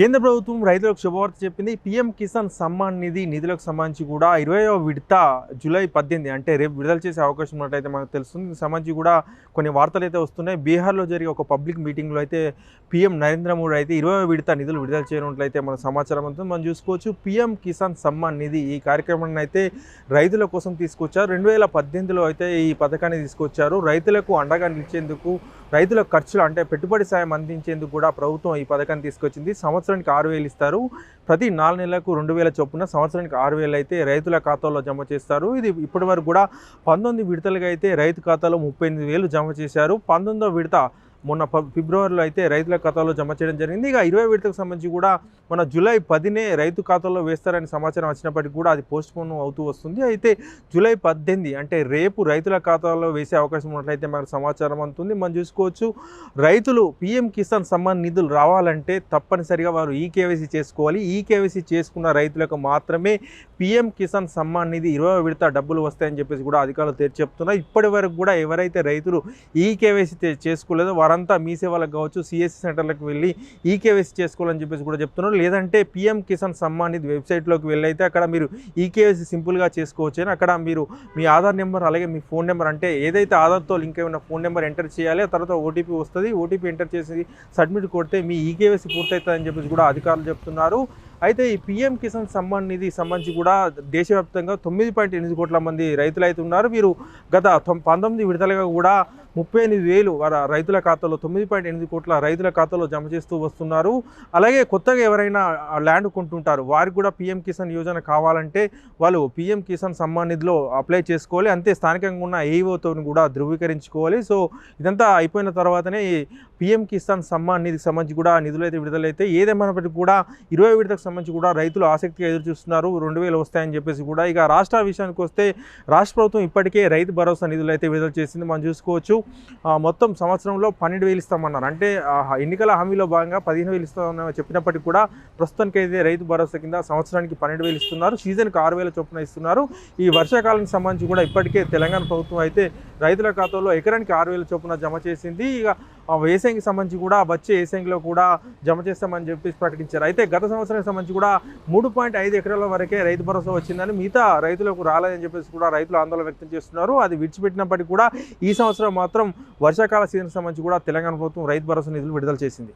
కేంద్ర ప్రభుత్వం రైతులకు శుభవార్త చెప్పింది. పీఎం కిసాన్ సమ్మాన్ నిధి నిధులకు సంబంధించి కూడా ఇరవయో విడత జూలై పద్దెనిమిది అంటే రేపు విడుదల చేసే అవకాశం ఉన్నట్టయితే మనకు తెలుస్తుంది. దీనికి సంబంధించి కూడా కొన్ని వార్తలు అయితే వస్తున్నాయి. బీహార్లో జరిగే ఒక పబ్లిక్ మీటింగ్లో అయితే పీఎం నరేంద్ర మోడీ అయితే ఇరవయో విడత నిధులు విడుదల చేయనున్నట్లయితే మన సమాచారం అంతా మనం చూసుకోవచ్చు పీఎం కిసాన్ సమ్మాన్ నిధి ఈ కార్యక్రమాన్ని అయితే రైతుల కోసం తీసుకొచ్చారు. రెండు వేల పద్దెనిమిదిలో అయితే ఈ పథకాన్ని తీసుకొచ్చారు. రైతులకు అండగా నిలిచేందుకు రైతుల ఖర్చులు అంటే పెట్టుబడి సాయం అందించేందుకు కూడా ప్రభుత్వం ఈ పథకాన్ని తీసుకొచ్చింది. సంవత్సరానికి ఆరు వేలు ఇస్తారు. ప్రతి నాలుగు నెలలకు రెండు వేల చొప్పున సంవత్సరానికి ఆరు వేలు అయితే రైతుల ఖాతాలో జమ చేస్తారు. ఇది ఇప్పటి వరకు కూడా పంతొమ్మిది విడతలుగా అయితే రైతు ఖాతాలో ముప్పై ఎనిమిది వేలు జమ చేశారు. పంతొమ్మిదో విడత మొన్న ఫిబ్రవరిలో అయితే రైతుల ఖాతాలో జమ చేయడం జరిగింది. ఇక ఇరవై విడతకు సంబంధించి కూడా మన జూలై పదినే రైతు ఖాతాలో వేస్తారని సమాచారం వచ్చినప్పటికీ కూడా అది పోస్ట్ పోన్ అవుతూ వస్తుంది. అయితే జూలై పద్దెనిమిది అంటే రేపు రైతుల ఖాతాలో వేసే అవకాశం ఉన్నట్లయితే మనకు సమాచారం అందుతుంది. మనం చూసుకోవచ్చు రైతులు పీఎం కిసాన్ సమ్మాన్ నిధులు రావాలంటే తప్పనిసరిగా వారు ఈ కేవైసీ చేసుకోవాలి. ఈ కేవైసీ చేసుకున్న రైతులకు మాత్రమే పీఎం కిసాన్ సమ్మాన్ నిధి ఇరవై విడత డబ్బులు వస్తాయని చెప్పేసి కూడా అధికారులు తెరిచి చెప్తున్నారు. ఇప్పటి వరకు కూడా ఎవరైతే రైతులు ఈ కేవైసీ చేసుకోలేదో వారంతా మీ సేవలకు కావచ్చు సిఎస్సి సెంటర్లకు వెళ్ళి ఈ కేవైసీ చేసుకోవాలని చెప్పేసి కూడా చెప్తున్నారు. లేదంటే పీఎం కిసాన్ సమ్మాన్ వెబ్సైట్లోకి వెళ్ళైతే అక్కడ మీరు ఈ కేవైసీ సింపుల్గా చేసుకోవచ్చు అని అక్కడ మీరు మీ ఆధార్ నెంబర్ అలాగే మీ ఫోన్ నెంబర్ అంటే ఏదైతే ఆధార్తో లింక్ అయి ఉన్న ఫోన్ నెంబర్ ఎంటర్ చేయాలి ఆ తర్వాత ఓటీపీ వస్తుంది. ఓటీపీ ఎంటర్ చేసి సబ్మిట్ కొడితే మీ ఈ కేవైసీ పూర్తవుతుందని చెప్పేసి కూడా అధికారులు చెప్తున్నారు. అయితే ఈ పీఎం కిసాన్ సమ్మాన్ నిధి సంబంధించి కూడా దేశవ్యాప్తంగా తొమ్మిది పాయింట్ ఎనిమిది కోట్ల మంది రైతులు అయితే ఉన్నారు. వీరు గత పంతొమ్మిది విడతలుగా కూడా ముప్పై ఎనిమిది వేలు రైతుల ఖాతాలో తొమ్మిది పాయింట్ ఎనిమిది కోట్ల రైతుల ఖాతాలో జమ చేస్తూ వస్తున్నారు. అలాగే కొత్తగా ఎవరైనా ల్యాండ్ కొంటుంటారు వారికి కూడా పీఎం కిసాన్ యోజన కావాలంటే వాళ్ళు పీఎం కిసాన్ సమ్మాన్ నిధిలో అప్లై చేసుకోవాలి. అంతే స్థానికంగా ఉన్న ఏఈఓతో కూడా ధృవీకరించుకోవాలి. సో ఇదంతా అయిపోయిన తర్వాతనే పిఎం పీఎం కిసాన్ సమ్మాన్ నిధికి సంబంధించి కూడా నిధులు అయితే విడుదలైతే ఏదేమైనప్పటికీ కూడా ఇరవై విడతకు సంబంధించి కూడా రైతులు ఆసక్తిగా ఎదురు చూస్తున్నారు రెండు వేలు వస్తాయని చెప్పేసి కూడా ఇక రాష్ట్ర విషయానికి వస్తే రాష్ట్ర ప్రభుత్వం ఇప్పటికే రైతు భరోసా నిధులు అయితే విడుదల చేసింది. మనం చూసుకోవచ్చు. మొత్తం సంవత్సరంలో పన్నెండు వేలు ఇస్తామన్నారు. అంటే ఎన్నికల హామీలో భాగంగా పదిహేను వేలు ఇస్తామని చెప్పినప్పటికీ కూడా ప్రస్తుతానికి అయితే రైతు భరోసా కింద సంవత్సరానికి పన్నెండు వేలు ఇస్తున్నారు. సీజన్కి ఆరు వేల చొప్పున ఇస్తున్నారు. ఈ వర్షాకాలానికి సంబంధించి కూడా ఇప్పటికే తెలంగాణ ప్రభుత్వం అయితే రైతుల ఖాతాలో ఎకరానికి ఆరు వేల చొప్పున జమ చేసింది. ఇక ఆ సంబంధించి కూడా వచ్చే ఏసంగిలో కూడా జమ చేస్తామని చెప్పేసి ప్రకటించారు. అయితే గత సంవత్సరానికి సంబంధించి కూడా మూడు పాయింట్ ఐదు ఎకరాల వరకే రైతు భరోసా వచ్చిందని మిగతా రైతులకు రాలేదని చెప్పేసి కూడా రైతులు ఆందోళన వ్యక్తం చేస్తున్నారు. అది విడిచిపెట్టినప్పటికీ కూడా ఈ సంవత్సరం మాత్రం వర్షాకాల సీజన్కి సంబంధించి కూడా తెలంగాణ ప్రభుత్వం రైతు భరోసా నిధులు విడుదల చేసింది.